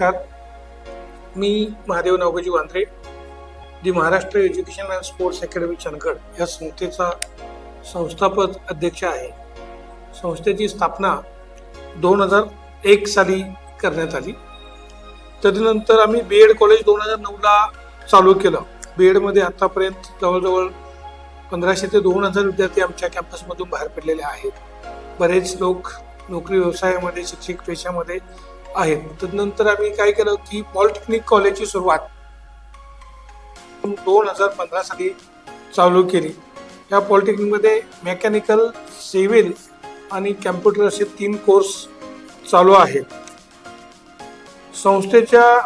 नमस्कार. मी Mahadev Navgaji Wandre the Maharashtra education and sports academy Chandgad या संस्थेचा संस्थापक अध्यक्ष आहे. संस्थेची स्थापना दोन हजार एक साली करण्यात आली. तदनंतर आम्ही बी एड कॉलेज दोन हजार नऊला चालू केलं. बी एडमध्ये आत्तापर्यंत जवळजवळ पंधराशे ते दोन हजार विद्यार्थी आमच्या कॅम्पसमधून बाहेर पडलेले आहेत. बरेच लोक नोकरी व्यवसायामध्ये शिक्षक पेशामध्ये आहेत तदनंतर आम्ही काय केलं की पॉलिटेक्निक कॉलेजची सुरुवात दोन हजार पंधरा साली चालू केली. या पॉलिटेक्निकमध्ये मेकॅनिकल सिव्हिल आणि कॅम्प्युटर असे तीन कोर्स चालू आहेत. संस्थेच्या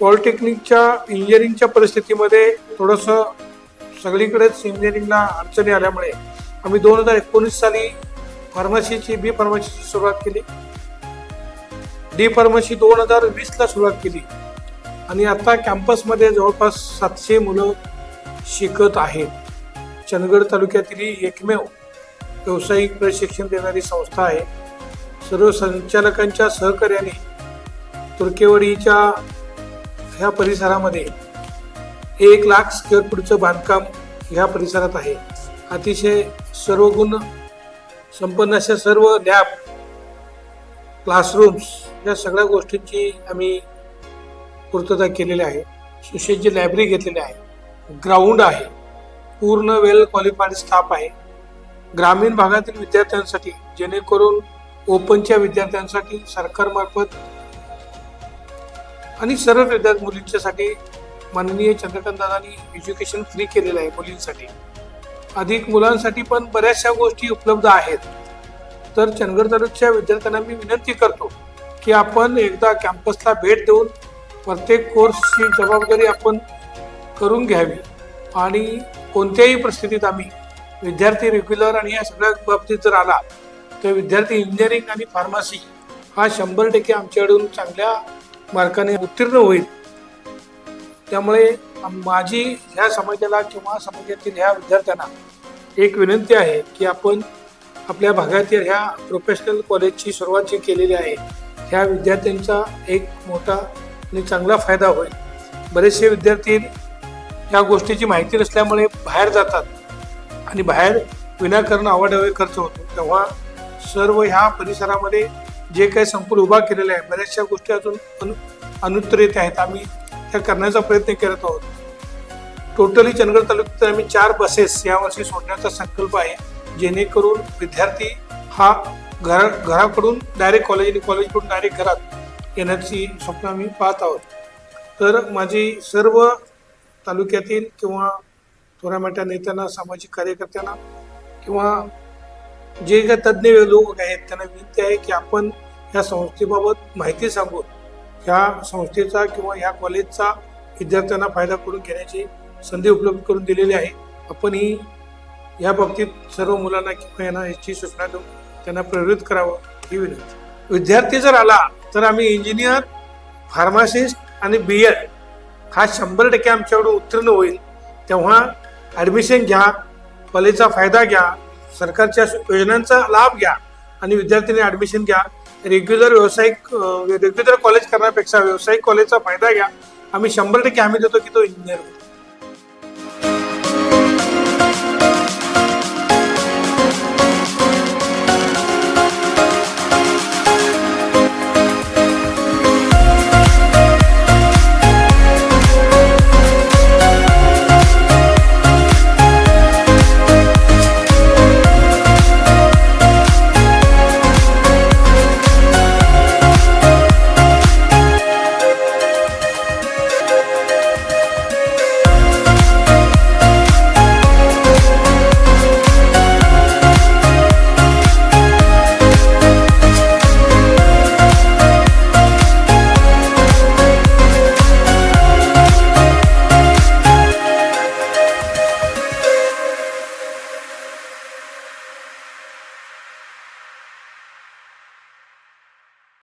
पॉलिटेक्निकच्या इंजिनिअरिंगच्या परिस्थितीमध्ये थोडंसं सगळीकडेच इंजिनिअरिंगला अडचणी आल्यामुळे आम्ही दोन हजार एकोणीस साली फार्मसीची बी फार्मसीची सुरुवात केली. डी फार्मसी दोन हजार वीसला सुरुवात केली. आणि आता कॅम्पसमध्ये जवळपास सातशे मुलं शिकत आहेत. चंदगड तालुक्यातील ही एकमेव व्यावसायिक प्रशिक्षण देणारी संस्था आहे. सर्व संचालकांच्या सहकार्याने तुर्केवाडीच्या ह्या परिसरामध्ये एक लाख स्क्वेअर फूटचं बांधकाम ह्या परिसरात आहे. अतिशय सर्वगुण संपन्न अशा सर्व लॅब क्लासरूम्स या सगळ्या गोष्टींची आम्ही पूर्तता केलेली आहे. सुसज्ज लायब्ररी घेतलेली आहे. ग्राउंड आहे. पूर्ण वेल क्वालिफाईड स्टाफ आहे. ग्रामीण भागातील विद्यार्थ्यांसाठी जेणेकरून ओपनच्या विद्यार्थ्यांसाठी सरकारमार्फत आणि सर्व विद्यार्थी मुलींच्यासाठी माननीय चंद्रकांतदादांनी एज्युकेशन फ्री केलेलं आहे मुलींसाठी. अधिक मुलांसाठी पण बऱ्याचशा गोष्टी उपलब्ध आहेत. तर चंदगड तालुक्याच्या विद्यार्थ्यांना मी विनंती करतो की आपण एकदा कॅम्पसला भेट देऊन प्रत्येक कोर्सची जबाबदारी आपण करून घ्यावी. आणि कोणत्याही परिस्थितीत आम्ही विद्यार्थी रेग्युलर आणि या सगळ्या बाबतीत जर आला तर विद्यार्थी इंजिनिअरिंग आणि फार्मसी हा शंभर टक्के आमच्याकडून चांगल्या मार्काने उत्तीर्ण होईल. त्यामुळे माझी ह्या समाजाला किंवा समाजातील ह्या विद्यार्थ्यांना एक विनंती आहे की आपण आपल्या भागातील ह्या प्रोफेशनल कॉलेजची सुरुवात जी केलेली आहे ह्या विद्यार्थ्यांचा एक मोठा आणि चांगला फायदा होईल. बरेचसे विद्यार्थी ह्या गोष्टीची माहिती नसल्यामुळे बाहेर जातात आणि बाहेर विनाकारण आवाढावे खर्च होतो. तेव्हा सर्व ह्या परिसरामध्ये जे काही संकुल उभा केलेलं आहे बऱ्याचशा गोष्टी अजून अनु अनुत्तरित आहेत. आम्ही त्या करण्याचा प्रयत्न करत आहोत. टोटली चंदगड तालुक्यात आम्ही चार बसेस यावर्षी सोडण्याचा संकल्प आहे. जेणेकरून विद्यार्थी हा घरा घराकडून डायरेक्ट कॉलेज आणि कॉलेजकडून डायरेक्ट घरात येण्याची स्वप्न आम्ही पाहत आहोत. तर माझी सर्व तालुक्यातील किंवा थोड्या मोठ्या नेत्यांना सामाजिक कार्यकर्त्यांना किंवा जे काही तज्ज्ञ लोक आहेत त्यांना विनंती आहे की आपण ह्या संस्थेबाबत माहिती सांगून ह्या संस्थेचा किंवा ह्या कॉलेजचा विद्यार्थ्यांना फायदा करून घेण्याची संधी उपलब्ध करून दिलेली आहे. आपण ही या बाबतीत सर्व मुलांना किंवा यांना याची सूचना देऊ त्यांना प्रेरित करावं ही विनंती. विद्यार्थी जर आला तर आम्ही इंजिनियर फार्मासिस्ट आणि बी एड हा शंभर टक्के आमच्याकडून उत्तीर्ण होईल. तेव्हा ॲडमिशन घ्या कॉलेजचा फायदा घ्या सरकारच्या योजनांचा लाभ घ्या आणि विद्यार्थ्यांनी ॲडमिशन घ्या. रेग्युलर व्यावसायिक रेग्युलर कॉलेज करण्यापेक्षा व्यावसायिक कॉलेजचा फायदा घ्या. आम्ही शंभर टक्के हमी देतो की तो इंजिनियर होईल.